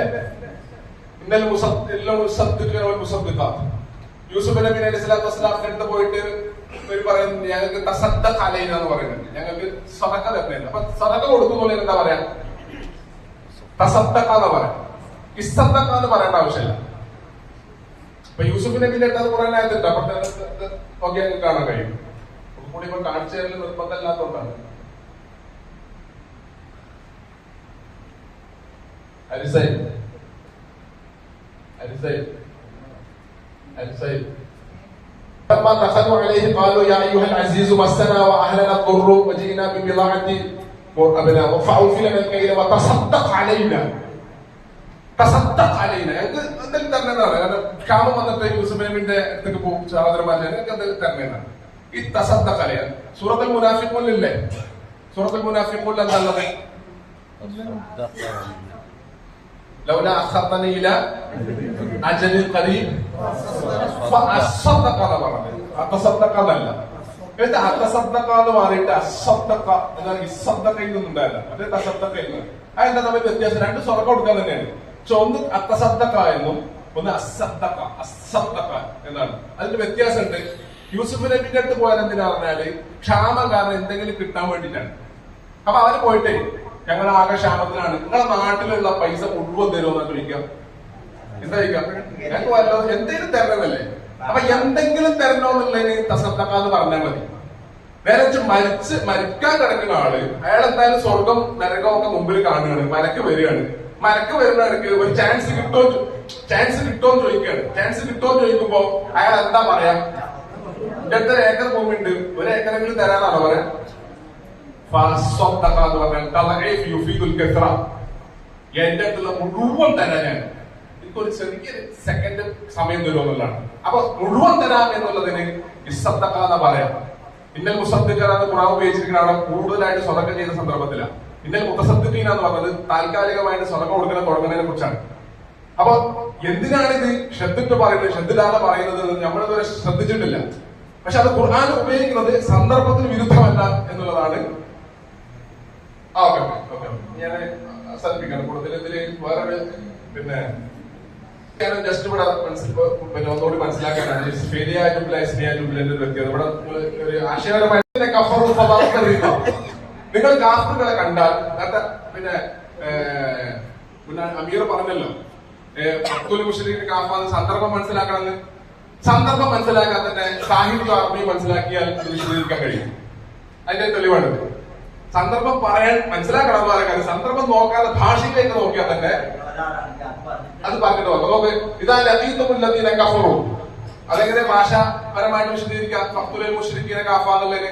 ഇന്നൽ മുസദ്ദിഖീന വൽ മുസദ്ദിഖീന വൽ മുസദ്ദിഖാത്ത്. യൂസുഫ് നബി അലൈഹി സ്വലാത്തു അടുത്ത് പോയിട്ട് ഇവർ പറയുന്നത് ഞങ്ങൾക്ക് തസദ്ദ കലയിന എന്ന് ഞങ്ങൾക്ക് സദഖ തരുന്നില്ല അപ്പൊ സദഖ കൊടുത്തു എന്താ പറയാ? തസദ്ദ എന്ന് പറയാം? ഇസ്സദ്ദഖ എന്ന് പറയേണ്ട ആവശ്യമില്ല ഇപ്പൊ യൂസുഫ് നബിന്റെ അടുത്ത് അത് പറയാൻ ആയതുണ്ട് അപ്പൊ നോക്കി ഞങ്ങൾക്ക് കാണാൻ കഴിയും കൂടി ഇപ്പൊ കാണിച്ചു തരൽ നിർബന്ധമില്ലാത്തതുകൊണ്ടാണ് അരിസൈൻ അരിസൈൻ അരിസൈൻ لما دخلوا عليه قالوا يا ايها العزيز مسنا واهلنا الضر وجئنا ببضاعه ابناء فاوفي لنا الكيل وتصدق علينا تصدق علينا ഞങ്ങൾക്ക് എന്തെങ്കിലും തരണമെന്നാണ് കാരണം ക്ഷാമം വന്നിട്ട് യൂസുഫ് നബിന്റെ അടുത്തേക്ക് പോകും സഹോദരന്മാരെ ഞങ്ങൾക്ക് എന്തെങ്കിലും തരണമെന്നാണ് ഈ തസദ്ദഖ് അലൈന സൂറത്തുൽ മുനാഫിഖൂനില്ലേ സൂറത്തുൽ മുനാഫിഖൂനിൽ എന്താ ഉള്ളത് لولا أخذني إلى أجل قريب فأصدق എന്ന് പറഞ്ഞത് അത്തസദ്ദഖ എന്നല്ല എന്നിട്ട് അത്തസദ്ദഖ എന്ന് മാറിയിട്ട് അസദ്ദഖ എന്നാൽ ഇസദ്ദഖയിൽ നിന്നുണ്ടായില്ല മറ്റേ തസദ്ദഖയിൽ നിന്ന് അതെന്താ തമ്മിൽ വ്യത്യാസം രണ്ട് സ്വർഗം കൊടുക്കാൻ തന്നെയാണ് പക്ഷെ ഒന്ന് അത്തസദ്ദഖ എന്നും ഒന്ന് അസദ്ദഖ അസദ്ദഖ എന്നാണ്. അതിന്റെ വ്യത്യാസമുണ്ട്. യൂസുഫ് നബിന്റെ അടുത്ത് പോയാൽ എന്തിനാ പറഞ്ഞാൽ? ക്ഷാമം കാരണം എന്തെങ്കിലും കിട്ടാൻ വേണ്ടിയിട്ടാണ്. അപ്പൊ അവർ പോയിട്ടേ ഞങ്ങൾ ആകെ ക്ഷാമത്തിലാണ്. നിങ്ങളെ നാട്ടിലുള്ള പൈസ മുഴുവൻ തരുമെന്നാ ചോദിക്കാം. എന്താ ചോദിക്കാം? ഞങ്ങൾക്ക് വല്ലതും എന്തെങ്കിലും തരണമല്ലേ? അപ്പൊ എന്തെങ്കിലും തരണോന്നുള്ളതിന് തസത്തക്ക എന്ന് പറഞ്ഞാൽ മതി. നേരെ മരിച്ച് മരിക്കാൻ കിടക്കുന്ന ആൾ അയാൾ എന്തായാലും സ്വർഗം നരകം ഒക്കെ മുമ്പിൽ കാണുകയാണ് മരക്ക് വരികയാണ്. മരക്ക് വരുന്നവർക്ക് ഒരു ചാൻസ് കിട്ടോ ചാൻസ് കിട്ടോ എന്ന് ചോദിക്കുകയാണ്. ചാൻസ് കിട്ടോ എന്ന് ചോദിക്കുമ്പോ അയാൾ എന്താ പറയാ? എന്റെ അടുത്ത് ഒരു ഏക്കർ ഭൂമി ഉണ്ട്. ഒരു ഏക്കറെങ്കിലും തരാനാണോ പറയാ. എന്റെ അടുത്തുള്ള മുഴുവൻ ഞാൻ. എനിക്കൊരു ചെറിയ സെക്കൻഡ് സമയം തരുമെന്നുള്ളതാണ് അപ്പൊ മുഴുവൻ തരാം എന്നുള്ളതിന് ഇസത്തക്ക എന്ന് പറയാം? ഇന്നൽ മുസദ്ദിഖ എന്ന് ഖുറാൻ ഉപയോഗിച്ചിരിക്കുന്ന അവിടെ കൂടുതലായിട്ട് സ്വതക്കം ചെയ്ത സന്ദർഭത്തിലാണ് ഇന്നൽ മുത്തസദ്ദിഖീന എന്ന് പറഞ്ഞത് താൽക്കാലികമായിട്ട് സ്വതം കൊടുക്കുന്ന തുടങ്ങുന്നതിനെ കുറിച്ചാണ്. അപ്പൊ എന്തിനാണ് ഇത് ശ്രദ്ധിട്ട് പറയുന്നത് ശ്രദ്ധില്ലാതെ പറയുന്നത് നമ്മൾ നമ്മളിതുവരെ ശ്രദ്ധിച്ചിട്ടില്ല. പക്ഷെ അത് ഖുർആൻ ഉപയോഗിക്കുന്നത് സന്ദർഭത്തിന് വിരുദ്ധമല്ല എന്നുള്ളതാണ് ആ ഓക്കെ ഓക്കെ ഞാൻ അവസാനിപ്പിക്കാണ്. കൂടുതൽ ഇതിൽ വേറൊരു പിന്നെ ഞാൻ ജസ്റ്റ് ഇവിടെ പിന്നെ ഒന്നുകൂടി മനസ്സിലാക്കാനാണ് ജുബില ഇസ്മിയ ജുബിലിന്റെ ഒരു വ്യക്തിയാണ്. ഇവിടെ ഒരു ആശയപരമായ നിങ്ങൾ കാഫറുകളെ കണ്ടാൽ പിന്നെ അമീർ പറഞ്ഞല്ലോ അബ്ദുൽ സന്ദർഭം മനസ്സിലാക്കണമെന്ന് സന്ദർഭം മനസ്സിലാക്കാൻ തന്നെ സാഹിത്യ അറബി മനസ്സിലാക്കിയാൽ വിശദീകരിക്കാൻ കഴിയും. അതിന്റെ തെളിവാണ് സന്ദർഭം പറയാൻ മനസ്സിലാക്കണം പറയാൻ സന്ദർഭം നോക്കാതെ ഭാഷയിലേക്ക് നോക്കിയാൽ തന്നെ അത് പറഞ്ഞിട്ട് നോക്ക്. ഇതാ ലതീത്തുല്ലതീന കഫറു. അതെങ്ങനെ ഭാഷാപരമായിട്ട് വിശദീകരിക്കാം? ഫഖ്തുൽ മുഷ്രിഖീന കാഫ എന്നുള്ളതിന്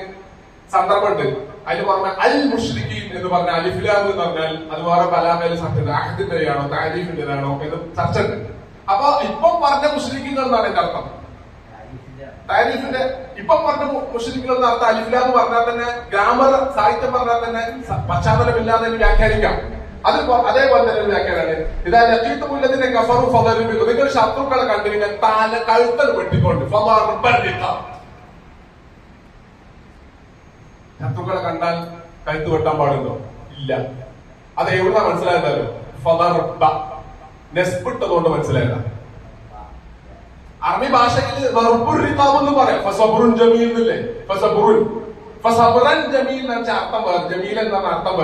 സന്ദർഭമുണ്ട്. അതിന് പറഞ്ഞ അൽ മുഷ്രിഖീൻ എന്ന് പറഞ്ഞ അലിഫിലാബ് എന്ന് പറഞ്ഞാൽ അത് വേറെ പലാമേല സത്യത അഹദിന്റെയാണോ താരീഫിന്റേതാണോ എന്ന് ചർച്ച ഉണ്ട് അപ്പൊ ഇപ്പം പറഞ്ഞ മുഷ്രിഖീങ്ങൾ എന്നാണ് എന്റെ അർത്ഥം. താരീഫിന്റെ ഇപ്പം പറഞ്ഞ മുസ്ലിങ്ങൾ എന്ന അർത്ഥം അലിഫിലാബ് പറഞ്ഞാൽ തന്നെ ഗ്രാമർ സാഹിത്യം പറഞ്ഞാൽ തന്നെ പശ്ചാത്തലം പശ്ചാത്തലമില്ലാതെ വ്യാഖ്യാനിക്കാം. അത് അതേപോലെ തന്നെ വ്യാഖ്യാനാണ് ഇതാ ലത്തീത്തുമുല്ലതിന്റെ കഫറു ഫദറുബി നിങ്ങൾ ശത്രുക്കളെ കണ്ടു കഴിഞ്ഞാൽ താല കഴുത്തൽ വെട്ടിക്കൊണ്ട് ഫദറുബരിക. ശത്രുക്കളെ കണ്ടാൽ കഴുത്ത് വെട്ടാൻ പാടുണ്ടോ? ഇല്ല. അത് എവിടെ മനസ്സിലായതല്ലോ? ഫദറുബ നെസ്പിട്ടതുകൊണ്ട് മനസ്സിലായതാണ് അറബി ഭാഷയിൽ എന്ന് പറയാം. ഫസബുറുൻ ജമീൽ എന്ന് അർത്ഥം അർത്ഥം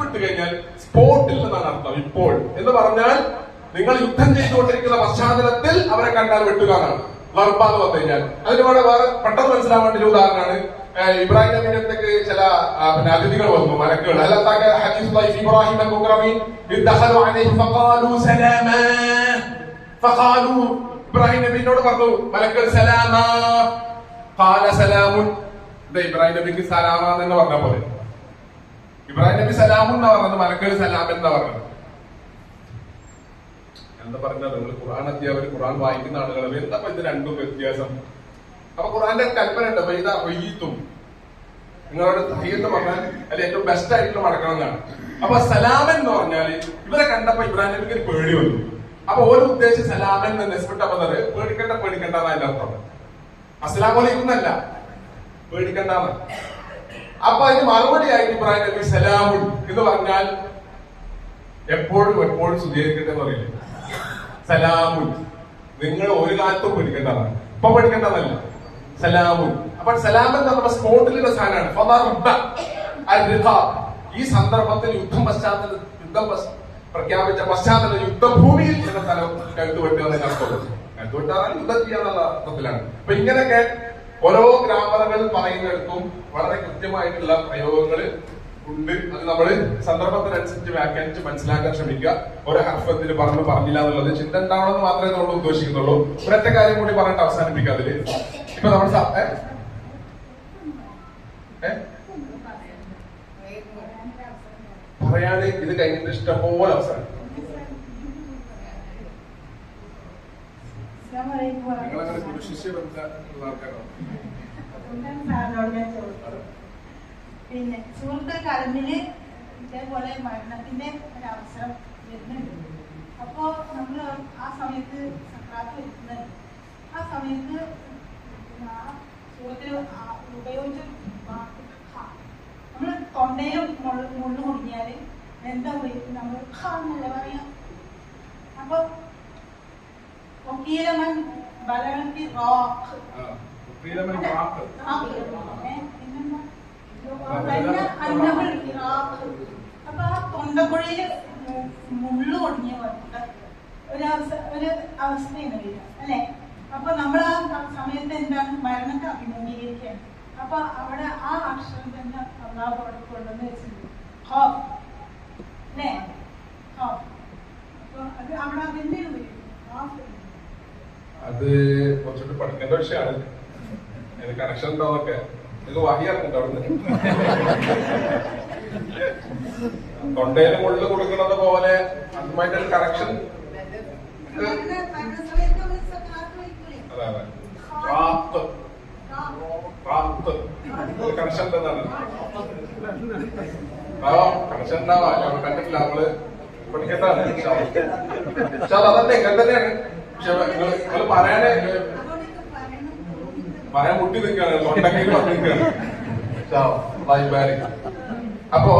അർത്ഥം കഴിഞ്ഞാൽ സ്പോട്ടിൽ എന്നാണ് അർത്ഥം. ഇപ്പോൾ എന്ന് പറഞ്ഞാൽ നിങ്ങൾ യുദ്ധം ചെയ്തുകൊണ്ടിരിക്കുന്ന പശ്ചാത്തലത്തിൽ അവരെ കണ്ടാൽ വെട്ടുക വർബാന്ന് പറഞ്ഞു കഴിഞ്ഞാൽ അതിന് വേണം വേറെ പെട്ടെന്ന് മനസ്സിലാൻ വേണ്ടി ഒരു ഉദാഹരണമാണ്. ഇബ്രാഹിം നബിന്റെ അടുത്തേക്ക് ചില പിന്നെ അതിഥികൾ വന്നു മലക്കുകൾ. അല്ലാത്ത ഹദീസ് ഇബ്രാഹിം ഫഖാലു ഇബ്രാഹിം നബിനോട് പറഞ്ഞു മലക്കുകൾ സലാമ. ഖാല സലാമുൻ. ഇത് ഇബ്രാഹിം നബിക്ക് സലാമ എന്ന് പറഞ്ഞപ്പോൾ ഇബ്രാഹിം നബി സലാമുൻ എന്ന് പറഞ്ഞത് മലക്കൾ സലാം എന്ന് പറഞ്ഞത്. എന്താ പറഞ്ഞത് നമ്മൾ ഖുർആൻ അധ്യാപകർ ഖുർആൻ വായിക്കുന്ന ആളുകൾ എന്താ ഇത് രണ്ടും വ്യത്യാസം. അപ്പൊ ഖുർആന്റെ കൽപ്പന ഉണ്ട്. വൈദ ഒയ്യത്തും. നിങ്ങളോട് തഹീത്ത് പറഞ്ഞാൽ അല്ലെ ഏറ്റവും ബെസ്റ്റ് ആയിട്ടുള്ള മടക്കണം എന്നാണ് അപ്പൊ സലാമൻ എന്ന് പറഞ്ഞാൽ ഇവരെ കണ്ടപ്പോ ഇബ്രാഹിം നബിക്ക് ഒരു പേടി വന്നു. അപ്പൊ ഒരു ഉദ്ദേശം സലാമൻ എന്ന് വന്നത് പേടിക്കണ്ട പേടിക്കണ്ട എന്നാ അതിന്റെ അർത്ഥം. അസലാമോലിക്കുന്നല്ല എന്നല്ല പേടിക്കണ്ടെന്ന്. അപ്പൊ അതിന് മറുപടി ആയിട്ട് ഇബ്രാഹിം നബി സലാമുൻ എന്ന് പറഞ്ഞാൽ എപ്പോഴും എപ്പോഴും സ്വീകരിക്കട്ടെ എന്ന് പറയില്ലേ? സലാമുൻ. നിങ്ങൾ ഒരു കാലത്തും പേടിക്കേണ്ടതാണ് ഇപ്പൊ പേടിക്കേണ്ടതല്ല സലാമുൻ. അപ്പൊ സലാം നമ്മുടെ സ്പോട്ടിലുള്ള സാധനമാണ്. ഈ സന്ദർഭത്തിൽ യുദ്ധം പശ്ചാത്തല യുദ്ധം പ്രഖ്യാപിച്ച പശ്ചാത്തല യുദ്ധഭൂമിയിൽ എന്ന സ്ഥലം കഴുത്ത് വെട്ടുക അർത്ഥം യുദ്ധം ചെയ്യാന്നുള്ള അർത്ഥത്തിലാണ്. അപ്പൊ ഇങ്ങനെയൊക്കെ ഓരോ ഗ്രാമറുകൾ പറയുന്നിടത്തും വളരെ കൃത്യമായിട്ടുള്ള പ്രയോഗങ്ങൾ ഉണ്ട്. അത് നമ്മൾ സന്ദർഭത്തിനനുസരിച്ച് വ്യാഖ്യാനിച്ച് മനസ്സിലാക്കാൻ ശ്രമിക്കുക. ഒരു ഹർഫത്തിൽ പറഞ്ഞു പറഞ്ഞില്ല എന്നുള്ളത് ചിന്ത ഉണ്ടാവണമെന്ന് മാത്രമേ നമ്മൾ ഉദ്ദേശിക്കുന്നുള്ളൂ. ഒരൊറ്റ കാര്യം കൂടി പറഞ്ഞിട്ട് അവസാനിപ്പിക്കുക അതിൽ. ഇപ്പൊ നമ്മൾ പറയാണ്? പറയാന് ഇത് കഴിഞ്ഞിട്ട് ഇഷ്ടംപോലെ അവസാനം. നിങ്ങളങ്ങനെ ബന്ധ ബന്ധമുള്ള ആൾക്കാരാണ്? പിന്നെ സുഹൃത്ത് കലമിൽ ഇതേപോലെ മരണത്തിന്റെ ഒരു അവസരം വരുന്നുണ്ട്. അപ്പോ നമ്മൾ ആ സമയത്ത് സക്രാത്ത് വരുന്നുണ്ട് ആ സമയത്ത് ആ സുഹൃത്തിൽ ഉപയോഗിച്ച. നമ്മൾ തൊണ്ടയിലും മുള്ള- മുടിഞ്ഞാൽ എന്താ ഉപയോഗിക്കുന്നത് നമ്മൾ നല്ല എന്നല്ല പറയാ? അപ്പൊ വക്കീലമൻ ബലവന്തി റോക്ക്. ആ, ഫ്രീഡം ആൻഡ് വാക്ക്. അപ്പൊ ആ തൊണ്ടക്കുഴിയിൽ ഒരു ഒരു അവസ്ഥയാണ് അല്ലെ? അപ്പൊ നമ്മൾ ആ സമയത്ത് എന്താണ്? മരണത്തെ അഭിമുഖീകരിക്കുകയാണ്. അപ്പൊ അവിടെ ആ അക്ഷരം തന്നെ അള്ളാഹ് അവിടെ വെച്ചിട്ടുണ്ട്. അത് അവിടെ അതിന്റെ അത് കുറച്ചുകൂടി പഠിക്കേണ്ട വിഷയമാണ്. കണക്ഷൻ കണക്ഷൻ ഉണ്ടോന്നൊക്കെ ഇത് വഹിയാക്കുണ്ട് അവിടുന്ന്. തൊണ്ടയിൽ മുള്ളിൽ കൊടുക്കുന്നത് പോലെ അതുമായിട്ടൊരു ഒരു കറക്ഷൻ അതെ അതെ കണക്ഷൻ ഉണ്ടാവാ ഞങ്ങൾ കണ്ടിട്ടില്ല. നമ്മൾ പഠിക്കട്ടെ അതന്നെ ഇങ്ങനെ തന്നെയാണ് പക്ഷെ നിങ്ങൾ പറയാനേ പറയാൻ മുട്ടി നിൽക്കുകയാണ്. അപ്പോ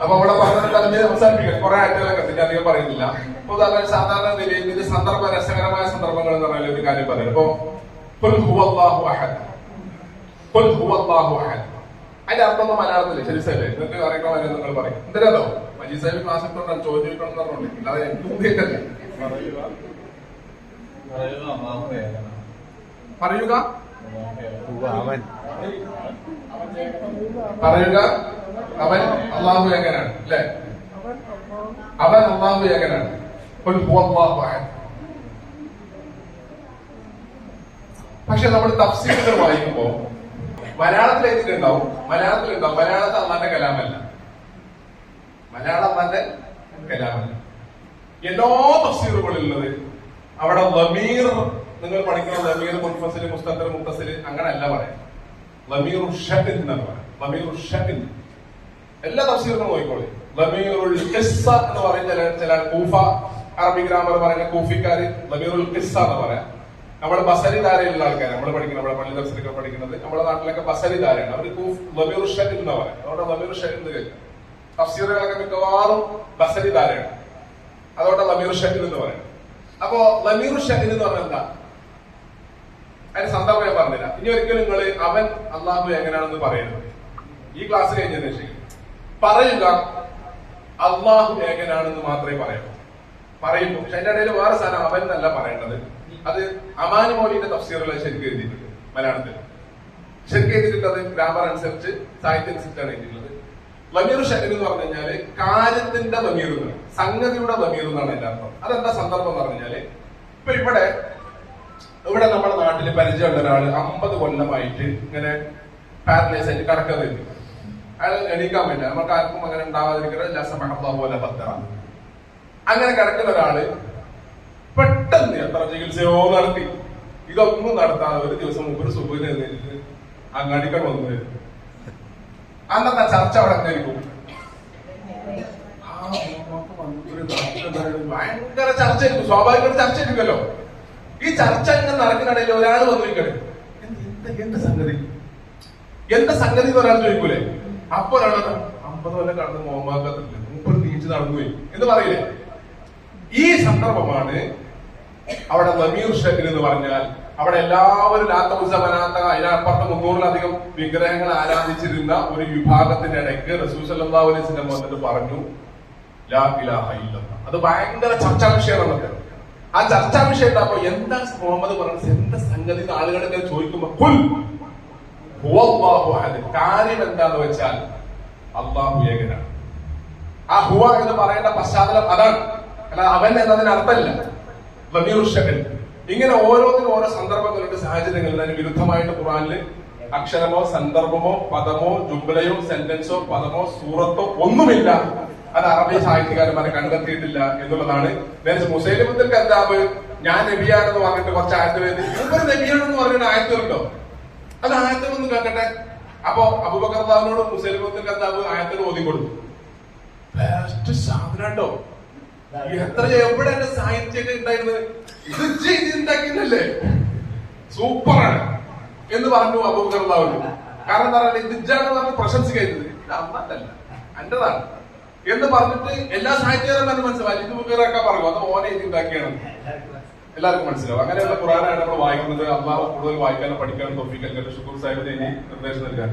അപ്പൊ അവിടെ പറഞ്ഞ തലത്തിൽ അവസാനിപ്പിക്കാം കുറെ ആറ്റുകളൊക്കെ ഉണ്ട്. ഞാൻ അധികം പറയുന്നില്ല അപ്പൊ ഉദാഹരണം സാധാരണ നിലയിൽ ഇത് സന്ദർഭ രസകരമായ സന്ദർഭങ്ങൾ എന്ന് പറഞ്ഞാൽ ഒരു കാര്യം പറയാം ഇപ്പൊ "ഖുൽ അഹദ്." "ഖുൽ ഹുവല്ലാഹു അഹദ്." അതിന്റെ അർത്ഥം ഒന്നും മലയാളത്തിൽ ശരി സല്ലേ നിങ്ങൾക്ക് അറിയണ നിങ്ങൾ പറയും എന്തായാലോ മജീദ് സാഹിബ് ക്ലാസ് എടുത്തോണ്ടാണ് ചോദ്യം എന്ന് പറഞ്ഞോണ്ട് അല്ലാതെ എനിക്ക് ബുദ്ധിയിട്ടല്ലേ പറയുക. പറയുക അവൻ അള്ളാഹു ഏകനാണ് അല്ലെ? അവൻ അള്ളാഹു അഹദ്. പക്ഷെ നമ്മൾ തഫ്സീലുകൾ വായിക്കുമ്പോ മലയാളത്തിൽ എഴുതിയിട്ടുണ്ടാവും മലയാളത്തിൽ ഉണ്ടാവും മലയാളത്തിൽ അള്ളാന്റെ കലാമല്ല. മലയാളം അള്ളാന്റെ കലാമല്ല. എല്ലാ തഫ്സീലുകളിലുള്ളത് അവിടെ ലമീർ നിങ്ങൾ പഠിക്കണം ലമീർ മുൻഫസിൽ മുസ്തഖർ മുത്തസിൽ അങ്ങനല്ല പറയാം. പറയാം. എല്ലാ തഫ്സീറുകളും നോക്കിക്കോളി. ലമീറുൽ ഖിസ്സ എന്ന് പറയുന്ന ചില ചില കൂഫ അറബി ഗ്രാമർ പറയുന്ന കൂഫിക്കാർ ലമീറുൽ ഖിസ്സ എന്ന് പറയാം. നമ്മുടെ ബസരി ധാരയിലുള്ള ആൾക്കാർ നമ്മൾ പഠിക്കുന്നത് നമ്മുടെ പള്ളി ദർശനൊക്കെ പഠിക്കുന്നത് നമ്മുടെ നാട്ടിലൊക്കെ ബസരി ധാരയാണ്. അവർ കൂഫ് ലമീർ ഷഹിദ് എന്ന് പറയാം. അതുകൊണ്ട് ലമീർ ഷഹിദ് എന്ന് കേൾക്കാം. തഫ്സീറുകളൊക്കെ മിക്കവാറും ബസരി ധാരയാണ്. അതുകൊണ്ട് ലമീർ ഷഹിദ് എന്ന് പറയാം. അപ്പോ ലമീർ ഷഹിദ് എന്ന് പറഞ്ഞാൽ എന്താ? അതിന് സന്ദർഭം ഞാൻ പറഞ്ഞില്ല ഇനി ഒരിക്കലും നിങ്ങൾ അവൻ അള്ളാഹു എങ്ങനെയാണെന്ന് പറയരുത്. ഈ ക്ലാസ് കഴിഞ്ഞതിന് ശേഷം പറയുക അള്ളാഹു ഏകനാണെന്ന് മാത്രമേ പറയൂ പറയുമ്പോൾ പക്ഷെ അതിന്റെ ഇടയിൽ വേറെ സാധനം അവൻ എന്നല്ല പറയേണ്ടത്. അത് അമാനി മോലിന്റെ തഫ്സീറുകൾ ശരിക്കും എഴുതിയിട്ടുണ്ട് മലയാളത്തിൽ. ശരിക്കും എഴുതിയിട്ടുള്ളത് ഗ്രാമർ അനുസരിച്ച് സാഹിത്യം അനുസരിച്ചാണ് എഴുതിയിട്ടുള്ളത്. ലമീർ ഷഹീദ് എന്ന് പറഞ്ഞു കഴിഞ്ഞാൽ കാര്യത്തിന്റെ ലമീർ എന്നാണ്. സംഗതിയുടെ ലമീർ എന്നാണ് എന്റെ അർത്ഥം. അതെന്താ സന്ദർഭം എന്ന് പറഞ്ഞു കഴിഞ്ഞാൽ ഇപ്പൊ ഇവിടെ ഇവിടെ നമ്മുടെ നാട്ടിൽ പരിചയമുള്ള ഒരാൾ അമ്പത് കൊല്ലമായിട്ട് ഇങ്ങനെ പാരലൈസ് ആയിട്ട് കിടക്കുന്നത് അയാൾ എണീക്കാൻ പറ്റില്ല നമുക്ക് ആർക്കും അങ്ങനെ ഉണ്ടാവാതിരിക്കുന്നത് ലസമഹ പോലെ പത്തറ അങ്ങനെ കിടക്കുന്ന ഒരാൾ പെട്ടെന്ന് എത്ര ചികിത്സയോ നടത്തി. ഇതൊന്നും നടത്താതെ ഒരു ദിവസം മുമ്പ് സുഖത്തിന് എഴുന്നേറ്റ് അങ്ങാടിക്കാൻ വന്നു വരും. അന്നത്തെ ചർച്ച അവിടെ എന്തായിരിക്കും? ഭയങ്കര ചർച്ച ആയിരിക്കും സ്വാഭാവികമായിട്ട് ചർച്ച ഉണ്ടായിരുന്നു. ഈ ചർച്ച ഇങ്ങനെ നടക്കുന്നിടയിൽ ഒരാൾ വന്നിരിക്കണേ എന്ത് സംഗതി? എന്താ സംഗതി എന്ന് ഒരാൾ ചോദിക്കൂലേ? അപ്പൊ ഒരാൾ അമ്പത് കൊല്ലം കടന്ന് മോമാക്കത്തില്ല മുപ്പത് നീച്ചു നടന്നുപോയി. എന്ന് പറയില്ലേ? ഈ സന്ദർഭമാണ് അവിടെ നമീർ എന്ന് പറഞ്ഞാൽ അവിടെ എല്ലാവരും ലാത്തമുസമനാത്ത അതിനപ്പുറത്ത് മുന്നൂറിലധികം വിഗ്രഹങ്ങൾ ആരാധിച്ചിരുന്ന ഒരു വിഭാഗത്തിന്റെ ഇടയ്ക്ക് റസൂൽ സല്ലല്ലാഹു അലൈഹി വന്നിട്ട് പറഞ്ഞു ലാ ഇലാഹ. അത് ഭയങ്കര ചർച്ചാ വിഷയമാണ് നമുക്ക് ആ ചർച്ചാ വിഷയം ഉണ്ടാകുമ്പോ എന്താ മുഹമ്മദ് പറഞ്ഞത്? എന്താ സംഗതി? ആളുകളൊക്കെ ചോദിക്കുമ്പോൾ കാര്യം എന്താന്ന് വെച്ചാൽ അള്ളാഹു ഏകനാണ്. ആ ഹുവ എന്ന് പറയേണ്ട പശ്ചാത്തലം അതാണ്. അല്ലാതെ അവൻ എന്നതിന് അർത്ഥമില്ല. വമീർഷകൻ ഇങ്ങനെ ഓരോന്നിനും ഓരോ സന്ദർഭങ്ങളുണ്ട് സാഹചര്യങ്ങളിൽ അതിന് വിരുദ്ധമായിട്ട് ഖുറാനിൽ അക്ഷരമോ സന്ദർഭമോ പദമോ ജുംബലയോ സെന്റൻസോ പദമോ സൂറത്തോ ഒന്നുമില്ല. അത് അറബി സാഹിത്യകാരന്മാരെ കണ്ടെത്തിയിട്ടില്ല എന്നുള്ളതാണ്. നേരത്തെ മുസൈലിമുദ്ദൽ കന്താബ് ഞാൻ നബിയാണെന്ന് പറഞ്ഞിട്ട് കുറച്ച് ആയത്ത് വേണ്ടി ഇവർ നബിയാണെന്ന് പറഞ്ഞിട്ട് ആയത്തുണ്ടോ അത് ആയത്തിൽ ഒന്ന് കേൾക്കട്ടെ. അപ്പൊ അബുബക്കർത്താവിനോട് മുസൈലിമുദ്ദൽ കന്താബ് ആയത്തിൽ ഓതി കൊടുത്തു ബെസ്റ്റ് എത്ര എവിടെ സാഹിത്യമൊക്കെ ഉണ്ടായിരുന്നത് ഇത് ഉണ്ടാക്കിയതല്ലേ സൂപ്പറാണ് എന്ന് പറഞ്ഞു അബൂബക്കർദാവിന് കാരണം എന്താ പറയുക പ്രശംസിക്കരുത്. ഇത് അമ്മല്ല എന്റേതാണ്. എന്ന് പറഞ്ഞിട്ട് എല്ലാ സാഹിത്യകാരന്മാരും മനസ്സിലായി. ഇത് മുഖേറൊക്കെ പറഞ്ഞു അത് ഓനെ ഇത് ഉണ്ടാക്കിയാണ് എല്ലാവർക്കും മനസ്സിലാവും. അങ്ങനെയുള്ള ഖുറാനാണ് നമ്മൾ വായിക്കുന്നത്. അള്ളാഹ് കൂടുതൽ വായിക്കാനും പഠിക്കാനും തോപ്പിക്കാൻ ഷുക്കൂർ സാഹിബിന് ഇനി നിർദ്ദേശം നൽകാൻ.